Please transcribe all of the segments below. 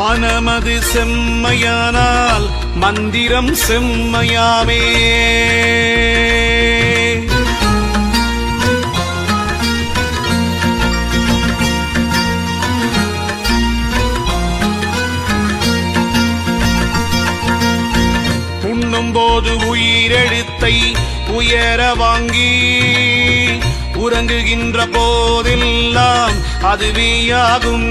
மனமது செம்மையானால் மந்திரம் செம்மையாமே. போது உயிரெழுத்தை உயர வாங்கி உறங்குகின்ற போதெல்லாம் அதுவேயாகும்.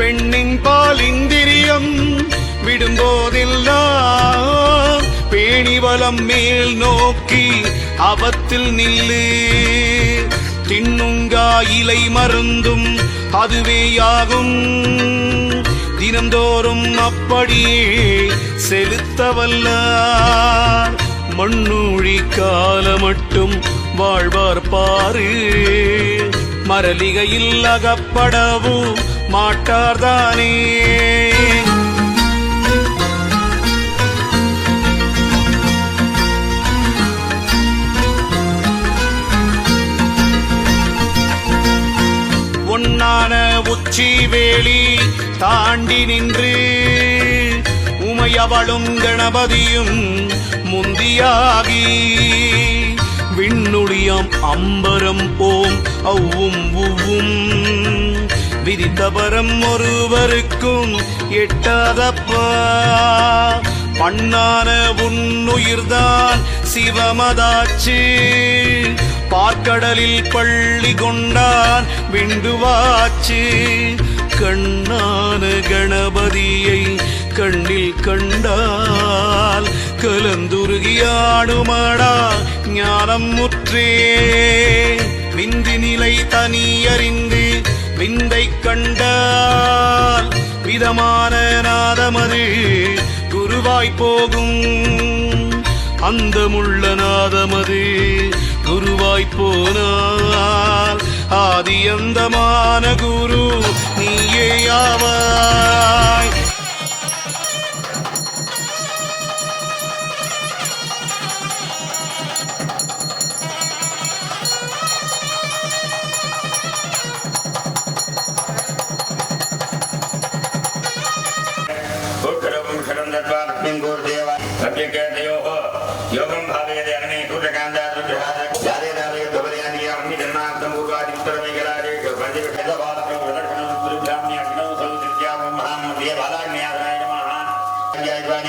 பெண்ணின் பால் இந்திரியம் விடும்போதெல்லாம் பேணிவலம் மேல் நோக்கி அவத்தில் நில்லு. தின்னுங்கா இலை மருந்தும் அதுவேயாகும். தினந்தோறும் அப்படியே செலுத்தவல்ல. மண்ணூழி கால மட்டும் வாழ்வார் பாரு. மரலிகையில் அகப்படவும் மாட்டார்தானே? ஒன்னான உச்சி வேலி தாண்டி நின்று உமையவளும் கணபதியும் முந்தியாகி விண்ணுளியம் அம்பரம் போம் அவ்வும் உவ்வும். விதித்தபரம் ஒருவருக்கும் எட்டாதப்பா. பண்ணான உன்னுயிர்தான் சிவமதாச்சு. பார்க்கடலில் பள்ளி கொண்டான் விண்டுவாச்சு. கண்ணான கணபதியை கண்ணில் கண்டால் கலந்துருகியாடுமாடா ஞானம் முற்றே விந்தி நிலை தனியறிந்து விந்தை கண்டால் மிதமான நாதமது குருவாய் போகும். அந்த முள்ள நாதமது குருவாய் போனால் ஆதியந்தமான குரு நீயே ஆவார்.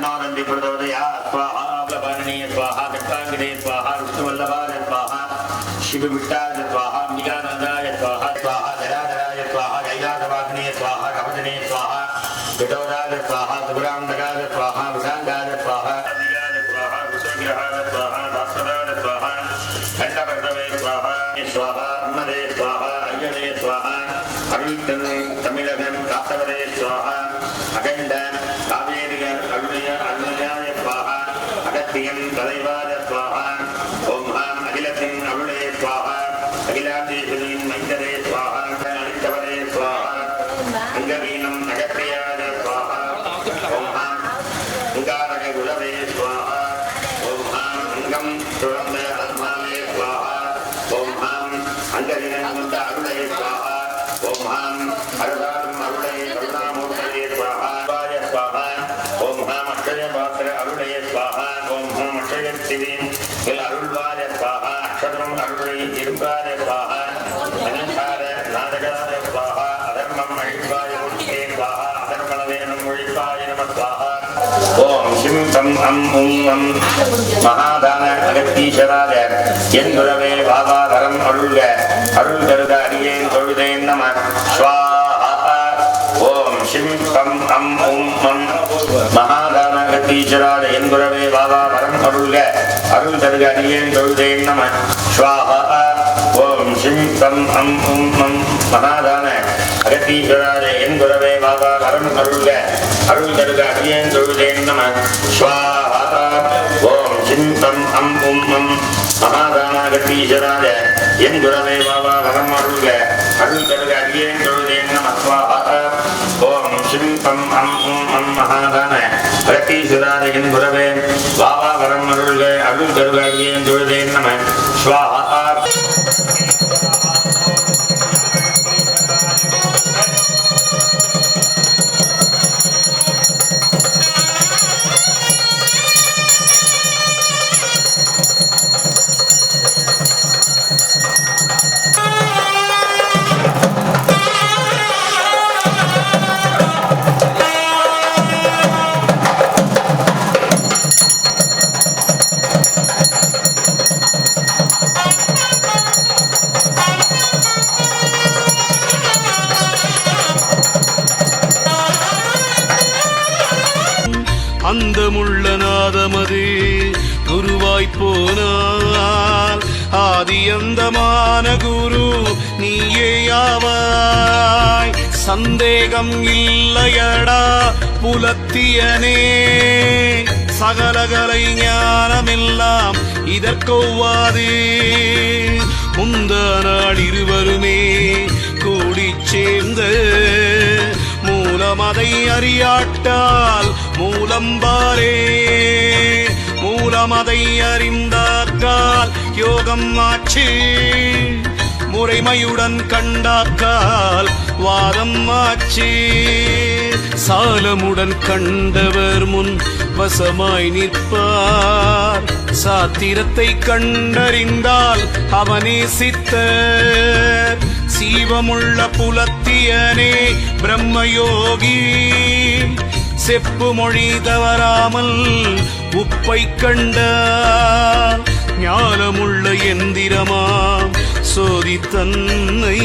கண்ணானந்தி பிரதோதயா ஸ்வாஹா பவனீய ஸ்வாஹா கட்டாங்கிரே ஸ்வாஹா விஷ்ணு வல்லபாய ஸ்வாஹா சிவ விட்டாய ஸ்வாஹா அம்பிகானந்தாய ஸ்வாஹா ஸ்வாஹா ஜலாதராய ஸ்வாஹா கைலாசவாகினே ஸ்வாஹா கபதனே ஸ்வாஹா விடோராய ஸ்வாஹா சுபராந்தகாய ஸ்வாஹா விசாங்காய ஸ்வாஹா தமிழகம் காத்தவரே சுவாகா அகண்ட காவேரிகள் அருள் சக்தியும் சதைவாஜத்வாகா ஓம் சிம் தம் அம் உம் அம் மகாதான அகத்தீஸ்வராக என் குரவே பாபா அருள்க அருள் கருத அடியேன் தொழுதேன் நம. ஸ்வாஹா ஓம் சிம் தம் அம் உம் அம் மகாதான அகத்தீஸ்வராக என் குரவே பாபா அருள்க அருள் கருத அடியேன் தொழுதேன் நம ஸ்வாஹா ஓம் சிம் தம் அம் உம் அம் மகாதான. அகத்தீஸ்வராஜ என் குரவே பாபா வரம் அருள்க அருள் கருக அடியேன் தொழுதேன் நம. ஸ்வாஹா ஓம் சிந்தம் அம் உம் அம் மகாதானாகத்தீஸ்வராத என் குரவே பாபா வரம் அருள்க அருள் கருக அடியேன் தொழுதேன் நம. ஸ்வாஹா ஓம் சிந்தம் அம் உம் அம் மகாதான அகத்தீஸ்வராஜ என் குரவே பாபா வரம் அருள்க அருள் கருக அடியேன் தொழுதேன் நம. ஸ்வாஹா நீயேயாவாய் சந்தேகம் இல்லையடா புலத்தியனே. சகலகலை ஞானமெல்லாம் இதற்கொவ்வாதே. முந்த நாள் இருவருமே கூடிச் சேர்ந்த. அதை அறியாட்டால் மூலம்பாரே அதை அறிந்தாக்கால் யோகம் ஆச்சு. முறைமையுடன் கண்டாக்கால் வாதம் ஆச்சு. சாலமுடன் கண்டவர் முன் வசமாய் நிற்பார். சாத்திரத்தை கண்டறிந்தால் அவனே சித்த சீவமுள்ள புலத்தியனே பிரம்மயோகி. செப்பு மொழி தவறாமல் உப்பை கண்டார். ஞானமுள்ள எந்திரமாம் சோதி தன்னை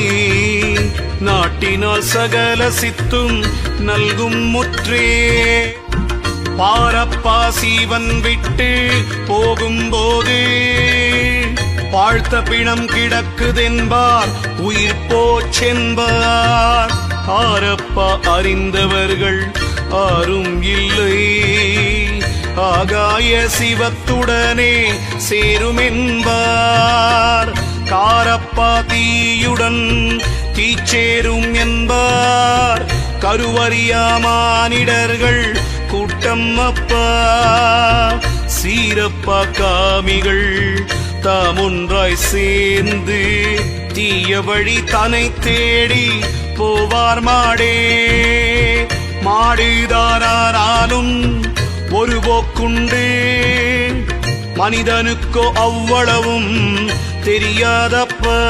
நாட்டினால் சகல சித்தும் நல்கும் முற்றே. பாரப்பா சீவன் விட்டு போகும்போது வாழ்த்த பிணம் கிடக்குதென்பார் உயிர் போச்சென்பார். ஆரப்பா அறிந்தவர்கள் ஆரும் இல்லை. ஆகாய சிவத்துடனே சேருமென்பார். காரப்பா தீயுடன் தீச்சேரும் என்பார். கருவறியாமானிடர்கள் கூட்டம் அப்பா சீரப்பா காமிகள் தாம் ஒன்றாய் சேர்ந்து தீய வழி தனை தேடி போவார் மாடே. மாடுதாரானாலும் ஒரு போக்குண்டு. மனிதனுக்கோ அவ்வளவும் தெரியாதப்பா.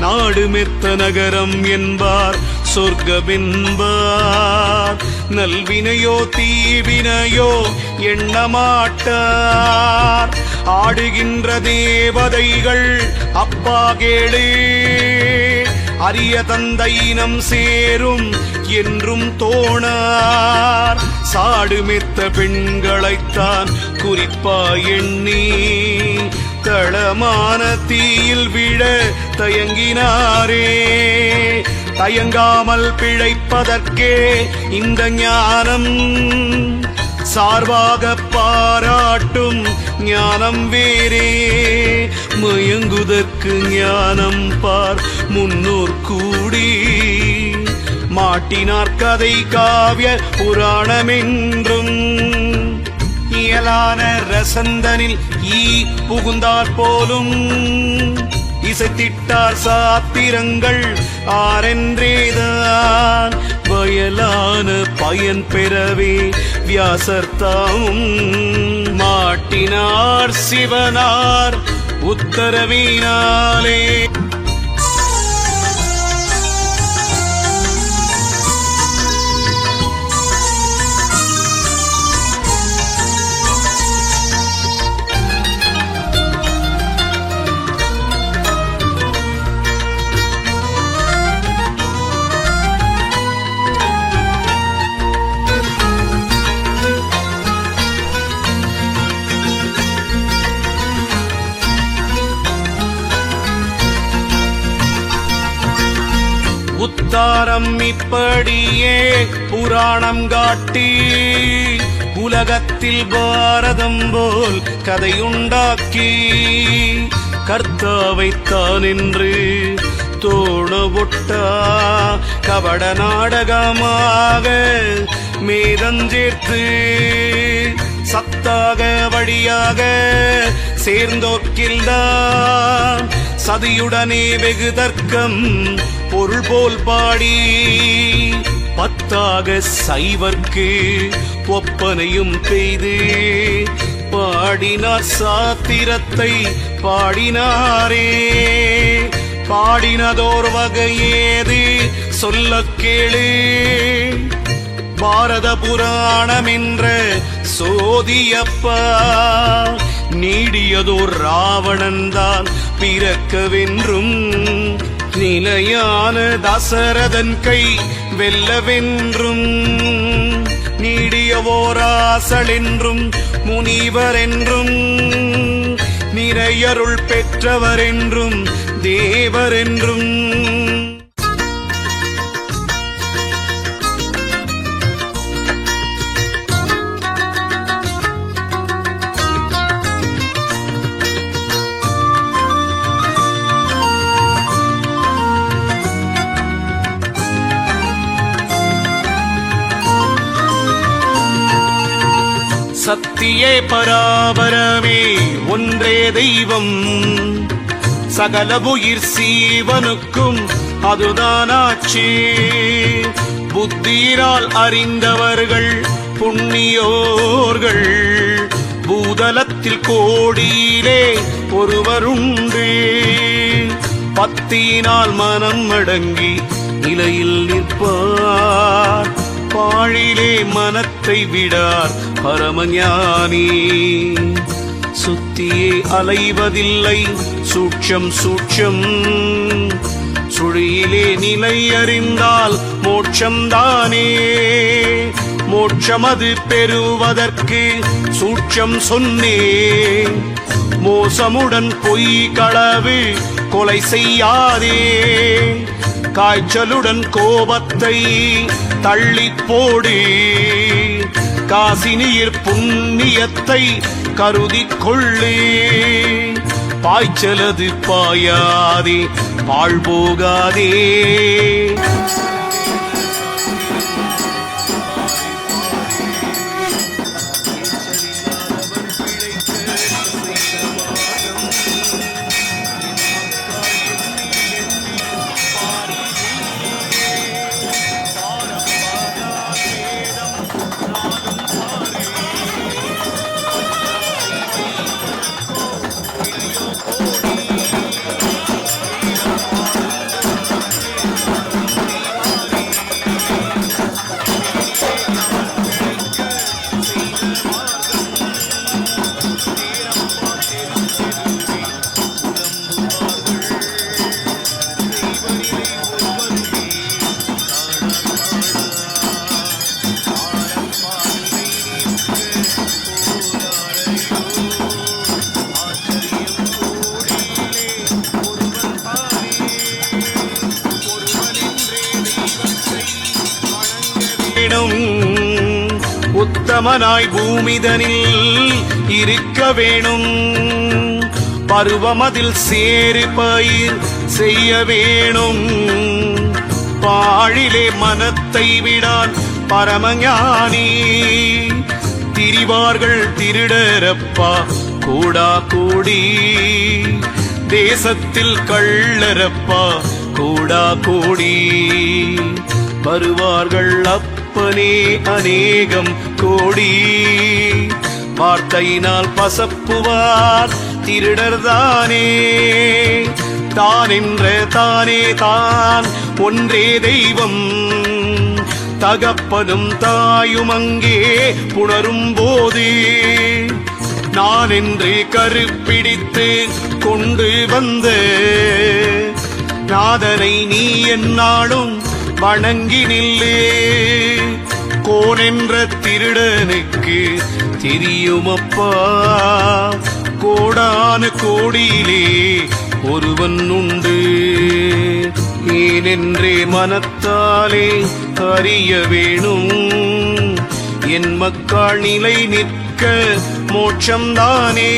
நாடு மெத்த நகரம் என்பார் சொர்க்கமென்பார் நல்வினையோ தீவினையோ எண்ணமாட்டார். ஆடுகின்ற தேவதைகள் அப்பா கேளு. அரிய தந்தையினம் சேரும் என்றும் தோணார். சாடுமெத்த பெண்களைத்தான் குறிப்பா எண்ணி. தளமான தீயில் விழ தயங்கினாரே. தயங்காமல் பிழைப்பதற்கே இந்த ஞானம் சார்பாக பாராட்டும் ஞானம் வேறே. மயங்குதற்கு ஞானம் பார் முன்னோர் கூடி. மாட்டினார் கதை காவிய புராணமென்றும் இயலான ரசந்தனில் ஈ புகுந்தார் போலும். இசைத்திட்டார் சாத்திரங்கள் ஆரென்றேதான். வயலான பயன் பெறவே வியாசர்த்தாவும் மாட்டினார் சிவனார் உத்தரவினாலே அவதாரம் இப்படியே புராணம் காட்டி உலகத்தில் பாரதம் போல் கதையுண்டாக்கி கர்த்தாவைத்தான் என்று தோணவொட்டா கபட நாடகமாக மேதஞ்சேர்த்து சத்தாக வழியாக சேர்ந்தோக்கில்தான் சதியுடனே வெகு தர்க்கம் பொருள் போல் பாடி பத்தாக சைவர்க்கு ஒப்பனையும் பெய்து பாடினார் சாத்திரத்தை பாடினாரே. பாடினதோர் வகையேது சொல்ல கேளு. பாரத புராணம் என்ற சோதியப்பா நீடியதோர் ராவணன்தான் பிறக்கவென்றும் நிலையான தசரதன் கை வெல்லவென்றும் நீடியவோராசல் என்றும் முனிவர் என்றும் நிறையருள் பெற்றவர் என்றும் தேவர் என்றும் சத்தியே பராபரமே ஒன்றே தெய்வம். சகல உயிர் சீவனுக்கும் அதுதானாச்சு. புத்தியினால் அறிந்தவர்கள் புண்ணியோர்கள். பூதலத்தில் கோடியிலே ஒருவருண்டு. பத்தியினால் மனம் அடங்கி நிலையில் நிற்பார். பாழிலே மனத்தை விடார் பரமஞானி. சுத்தியே அலைவதில்லை சூட்சம் சூட்சம். சுழியிலே நிலை அறிந்தால் மோட்சம்தானே. மோட்சமது பெறுவதற்கு சூட்சம் சொன்னே. மோசமுடன் பொய் களவு கொலை செய்யாதே. காய்ச்சலுடன் கோபத்தை தள்ளி போடு. காசினியர் புண்ணியத்தை கருதி கொள்ளு. பாய்ச்சலது பாயாதே பாழ் சமனாய் பூமிதனில் இருக்க வேணும். பருவமதில் சேரு பயிர் செய்ய வேணும். பாழிலே மனத்தை விடான் பரமஞானி. திரிவார்கள் திருடரப்பா கூடா கூடி. தேசத்தில் கள்ளரப்பா கூடா கூடி. வருவார்கள் கற்பனே அநேகம் கோடி. வார்த்தையினால் பசப்புவார் திருடர்தானே தான். என்ற தானே தான் ஒன்றே தெய்வம். தகப்பனும் தாயும் அங்கே புணரும் போது. நான் என்று கருப்பிடித்து கொண்டு வந்த நாதனை நீ என்னாலும் வணங்கி நில்லே. என்ற திருடனுக்கு தெரியுமப்பா. கோடான கோடியிலே ஒருவன் உண்டு. ஏனென்றே மனத்தாலே அறிய வேணும். என் மக்கள் நிலை நிற்க மோட்சம்தானே.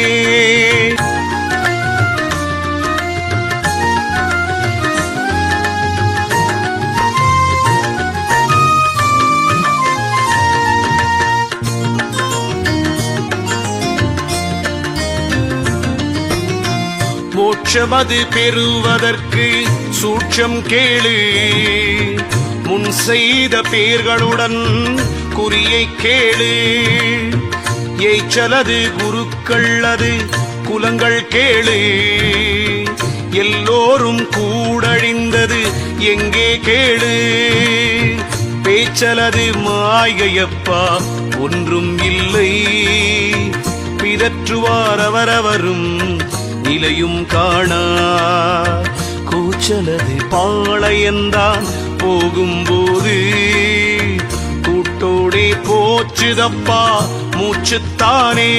மோட்சமது பெறுவதற்கு சூட்சம் கேளு. முன் செய்த பேர்களுடன் குறியை கேளு. ஏச்சலது குருக்கள் அது குலங்கள் கேளு. எல்லோரும் கூடழிந்தது எங்கே கேளு. பேச்சலது மாயையப்பா ஒன்றும் இல்லை. பிதற்றுவார் அவரவரும் நிலையும் காணா. கூச்சலது பாளையந்தான் போகும்போது. கூட்டோடே போச்சுதப்பா மூச்சுத்தானே.